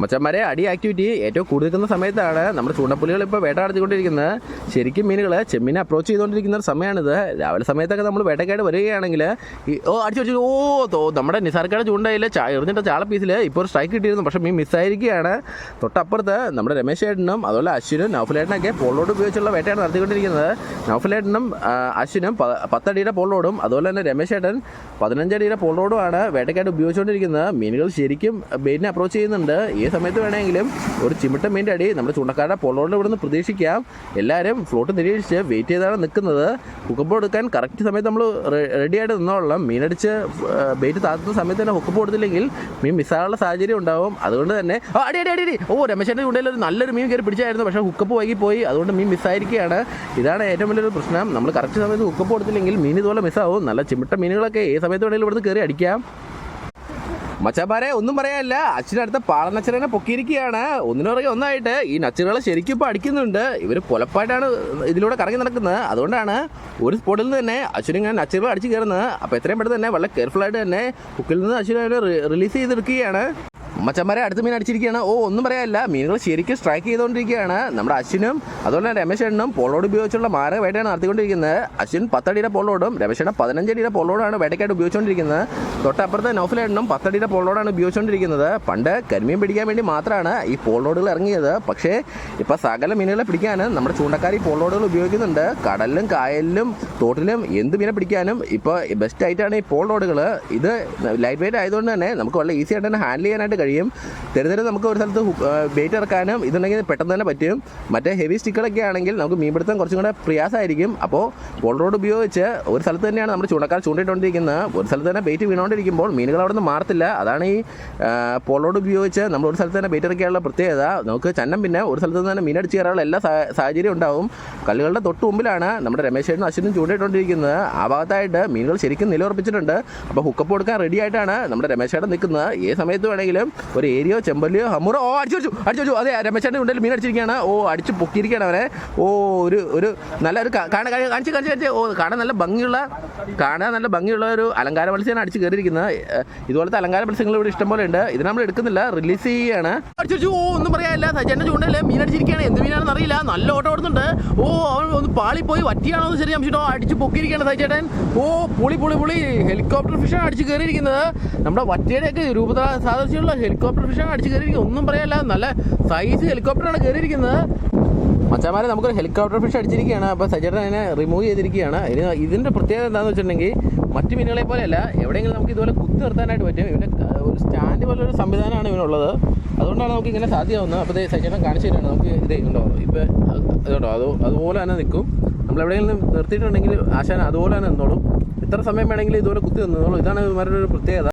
മച്ചന്മാരെ അടി ആക്ടിവിറ്റി ഏറ്റവും കൂടുതൽ നിൽക്കുന്ന സമയത്താണ് നമ്മുടെ ചൂണ്ടപ്പുലികൾ ഇപ്പോൾ വേട്ടയാടിക്കൊണ്ടിരിക്കുന്നത് ശരിക്കും മീനുകൾ ചെമ്മീനെ അപ്രോച്ച് ചെയ്തുകൊണ്ടിരിക്കുന്ന ഒരു സമയമാണിത്. രാവിലെ സമയത്തൊക്കെ നമ്മൾ വേട്ടക്കാട് വരികയാണെങ്കിൽ ഓ അടിച്ചു ഓ തോ നമ്മുടെ നിസാർക്കാട് ചൂണ്ടയിൽ ചാ എറിഞ്ഞിട്ട ചാള പീസിൽ ഇപ്പോൾ ഒരു സ്ട്രൈക്ക് കിട്ടിയിരുന്നു. പക്ഷേ മീൻ മിസ്സായിരിക്കുകയാണ്. തൊട്ടപ്പുറത്ത് നമ്മുടെ രമേശ് ഏട്ടനും അതുപോലെ അശ്വിനും നൗഫലേട്ടനൊക്കെ പോളോട് ഉപയോഗിച്ചുള്ള വേട്ടയാണ് നടത്തിക്കൊണ്ടിരിക്കുന്നത്. നൗഫലേട്ടനും അശ്വിനും പത്തടിയുടെ പോളോടും അതുപോലെ തന്നെ രമേശ് ഏട്ടൻ പതിനഞ്ചടിയുടെ പോളോടുമാണ് വേട്ടക്കാട് ഉപയോഗിച്ചുകൊണ്ടിരിക്കുന്നത്. മീനുകൾ ശരിക്കും ബെയിനെ അപ്രോച്ച് ചെയ്യുന്നുണ്ട്. സമയത്ത് വേണമെങ്കിലും ഒരു ചിമിട്ട മീന്റെ അടി നമ്മുടെ ചൂണ്ടക്കാരുടെ പോളോടിൽ ഇവിടുന്ന് പ്രതീക്ഷിക്കാം. എല്ലാവരും ഫ്ലോട്ട് നിരീക്ഷിച്ച് വെയിറ്റ് ചെയ്താണ് നിൽക്കുന്നത്. ഹുക്കപ്പ് എടുക്കാൻ കറക്റ്റ് സമയത്ത് നമ്മൾ റെഡിയായിട്ട് നിന്നോളാം മീനടിച്ച് ബെയിറ്റ് താത്തുന്ന സമയത്ത് തന്നെ ഹുക്കപ്പ് കൊടുത്തില്ലെങ്കിൽ മീൻ മിസ്സാകാനുള്ള സാഹചര്യം ഉണ്ടാവും. അതുകൊണ്ട് തന്നെ അടി അടി അടി ഓ രമേശന്റെ ചൂണ്ടയിൽ ഒരു നല്ലൊരു മീൻ കയറി പിടിച്ചായിരുന്നു. പക്ഷേ ഹുക്കപ്പ് വൈകി പോയി. അതുകൊണ്ട് മീൻ മിസ്സായിരിക്കുകയാണ് ഇതാണ് ഏറ്റവും വലിയൊരു പ്രശ്നം. നമ്മൾ കറക്റ്റ് സമയത്ത് ഹുക്കപ്പ് കൊടുത്തില്ലെങ്കിൽ മീൻ ഇതുപോലെ മിസ്സാവും നല്ല ചിമിട്ട മീനുകളൊക്കെ ഏത് സമയത്ത് വേണമെങ്കിലും ഇവിടുന്ന് കയറി അടിക്കാം. മച്ചാപ്പാരെ ഒന്നും പറയാനില്ല. അച്ഛനടുത്ത പാളനച്ചനെ പൊക്കിയിരിക്കുകയാണ്. ഒന്നിനു പുറകെ ഒന്നായിട്ട് ഈ നച്ചറുകളെ ശരിക്കും ഇപ്പോൾ അടിക്കുന്നുണ്ട്. ഇവർ പൊലപ്പായിട്ടാണ് ഇതിലൂടെ കറങ്ങി നടക്കുന്നത്. അതുകൊണ്ടാണ് ഒരു സ്പോട്ടിൽ നിന്ന് തന്നെ അച്ഛനും ഇങ്ങനെ നച്ചറുകൾ അടിച്ച് കയറുന്നത്. അപ്പോൾ എത്രയും പെട്ടെന്ന് തന്നെ വളരെ കെയർഫുൾ ആയിട്ട് തന്നെ ഹുക്കിൽ നിന്ന് അച്ഛനെ റിലീസ് ചെയ്തെടുക്കുകയാണ്. മച്ചന്മാരെ അടുത്ത് മീൻ അടിച്ചിരിക്കുകയാണ്. ഓ ഒന്നും പറയാനില്ല. മീനുകൾ ശരിക്കും സ്ട്രൈക്ക് ചെയ്തുകൊണ്ടിരിക്കുകയാണ്. നമ്മുടെ അശ്വിനും അതുപോലെ തന്നെ രമേശ് എണ്ണും പോളോട് ഉപയോഗിച്ചുള്ള മാരക വേട്ടയാണ് നടത്തിക്കൊണ്ടിരിക്കുന്നത്. അശ്വിൻ പത്തടിയുടെ പോളോടും രമേശ് എണ്ണ പതിനഞ്ചടിയുടെ പോളോടാണ് വേട്ടയ്ക്കായിട്ട് ഉപയോഗിച്ചുകൊണ്ടിരിക്കുന്നത്. തൊട്ടപ്പുറത്തെ നൗഫലെണ്ണും പത്തടിയുടെ പോളോടാണ് ഉപയോഗിച്ചുകൊണ്ടിരിക്കുന്നത്. പണ്ട് കരിമീൻ പിടിക്കാൻ വേണ്ടി മാത്രമാണ് ഈ പോളോടുകൾ ഇറങ്ങിയത്. പക്ഷേ ഇപ്പോൾ സകല മീനുകളെ പിടിക്കാൻ നമ്മുടെ ചൂണ്ടക്കാർ ഈ പോളോടുകൾ ഉപയോഗിക്കുന്നുണ്ട്. കടലിലും കായലിലും തോട്ടിലും എന്ത് മീനെ പിടിക്കാനും ഇപ്പോൾ ബെസ്റ്റ് ആയിട്ടാണ് ഈ പോളോടുകൾ. ഇത് ലൈറ്റ് വെയിറ്റ് ആയതുകൊണ്ട് തന്നെ നമുക്ക് വളരെ ഈസി ആയിട്ട് തന്നെ ഹാൻഡിൽ ചെയ്യാനായിട്ട് കഴിയും. തെരുതെരെ നമുക്ക് ഒരു സ്ഥലത്ത് ബേറ്റ് ഇറക്കാനും ഇതുണ്ടെങ്കിൽ പെട്ടെന്ന് തന്നെ പറ്റും. മറ്റേ ഹെവി സ്റ്റിക്കുകളൊക്കെ ആണെങ്കിൽ നമുക്ക് മീൻപിടുത്തം കുറച്ചും കൂടെ പ്രയാസമായിരിക്കും. അപ്പോൾ പോൾ റോഡ് ഉപയോഗിച്ച് ഒരു സ്ഥലത്ത് തന്നെയാണ് നമ്മുടെ ചൂണ്ടക്കാർ ചൂണ്ടിട്ടുകൊണ്ടിരിക്കുന്നത് ഒരു സ്ഥലത്ത് തന്നെ ബേറ്റ് വീണുകൊണ്ടിരിക്കുമ്പോൾ മീനുകൾ അവിടെ നിന്ന് മാറത്തില്ല. അതാണ് ഈ പോൾ ഉപയോഗിച്ച് നമ്മൾ ഒരു സ്ഥലത്ത് തന്നെ ബേറ്റ് ഇറക്കിയുള്ള പ്രത്യേകത. നമുക്ക് ചന്നം പിന്നെ ഒരു സ്ഥലത്ത് നിന്ന് തന്നെ മീനടിച്ച് കയറാനുള്ള എല്ലാ സാഹചര്യം ഉണ്ടാവും. കല്ലുകളുടെ തൊട്ട് മുമ്പിലാണ് നമ്മുടെ രമേശേനും അശ്വിനും ചൂണ്ടിട്ടുകൊണ്ടിരിക്കുന്നത് ആ ഭാഗത്തായിട്ട് മീനുകൾ ശരിക്കും നിലയുറപ്പിച്ചിട്ടുണ്ട്. അപ്പോൾ ഹുക്കപ്പ് കൊടുക്കാൻ റെഡി ആയിട്ടാണ് നമ്മുടെ രമേശേട്ടൻ നിൽക്കുന്നത്. ഏത് സമയത്ത് വേണമെങ്കിലും ഒരു ഏരിയോ ചെമ്പല്ലിയോ ഹമ്മുറോ ഓ അടിച്ചു അടിച്ചു വെച്ചു അതെ രമേശാന്റെ ഉണ്ടെങ്കിൽ മീൻ അടിച്ചിരിക്കുകയാണ്. ഓ അടിച്ച് പൊക്കിയിരിക്കുകയാണ് അവനെ. ഓ ഒരു ഒരു നല്ല ഒരു കാണാൻ കാണി- കാണിച്ച് കാണിച്ച് ഓ കാണാൻ നല്ല ഭംഗിയുള്ള കാണാൻ നല്ല ഭംഗിയുള്ള ഒരു അലങ്കാര മത്സ്യമാണ് അടിച്ച് കയറിയിരിക്കുന്നത്. ഇതുപോലത്തെ അലങ്കാര മത്സ്യങ്ങൾ ഇവിടെ ഇഷ്ടം പോലെ ഉണ്ട്. ഇത് നമ്മൾ എടുക്കുന്നില്ല റിലീസ് ചെയ്യുകയാണ് അടിച്ചു. ഓ ഒന്നും പറയാനില്ല. സജ്ജന്റെ ചൂണ്ടല്ലേ മീൻ അടിച്ചിരിക്കുകയാണ്. എന്ത് മീനാണെന്ന് അറിയില്ല. നല്ല ഓട്ടം ഓടുന്നുണ്ട്. ഓ അവൻ ഒന്ന് പാളിപ്പോയി. വറ്റിയാണോ എന്ന് ശരി അംശിട്ടോ അടിച്ച് പൊക്കിയിരിക്കുകയാണ് സജേട്ടൻ ഓ പുളി പുളി പുളി. ഹെലികോപ്റ്റർ ഫിഷാണ് അടിച്ച് കയറിയിരിക്കുന്നത്. നമ്മുടെ വറ്റയുടെയൊക്കെ രൂപത സാദൃശ്യമുള്ള ഹെലികോപ്റ്റർ ഫിഷാണ് അടിച്ച് കയറിയിരിക്കുന്നത് ഒന്നും പറയാല്ല നല്ല സൈസ് ഹെലികോപ്റ്ററാണ് കയറിയിരിക്കുന്നത്. മച്ചാമാരെ നമുക്കൊരു ഹെലികോപ്റ്റർ ഫിഷ് അടിച്ചിരിക്കുകയാണ്. അപ്പോൾ സജേട്ടൻ അതിനെ റിമൂവ് ചെയ്തിരിക്കുകയാണ്. ഇതിന് ഇതിന്റെ പ്രത്യേകത എന്താണെന്ന് വെച്ചിട്ടുണ്ടെങ്കിൽ മറ്റു മീനുകളെ പോലെയല്ല. എവിടെയെങ്കിലും നമുക്ക് ഇതുപോലെ കുത്തി നിർത്താനായിട്ട് പറ്റും. ഇവന്റെ ഒരു സ്റ്റാൻഡ് പോലെ ഒരു സംവിധാനമാണ് ഇവനുള്ളത്. അതുകൊണ്ടാണ് നമുക്ക് ഇങ്ങനെ സാധ്യമാവുന്നത്. അപ്പോൾ ഇത് സജേട്ടൻ കാണിച്ചു തരാണ്. നമുക്ക് ഇത് ഉണ്ടോ? ഇപ്പോൾ ഇതുണ്ടോ? അത് അതുപോലെ തന്നെ നിൽക്കും. നമ്മൾ എവിടെയെങ്കിലും നിർത്തിയിട്ടുണ്ടെങ്കിൽ ആശാൻ അതുപോലെ തന്നെ നിന്നോളും. ഇത്ര സമയം വേണമെങ്കിൽ ഇതുപോലെ കുത്തി നിന്നോളും. ഇതാണ് ഇവരുടെ ഒരു പ്രത്യേകത.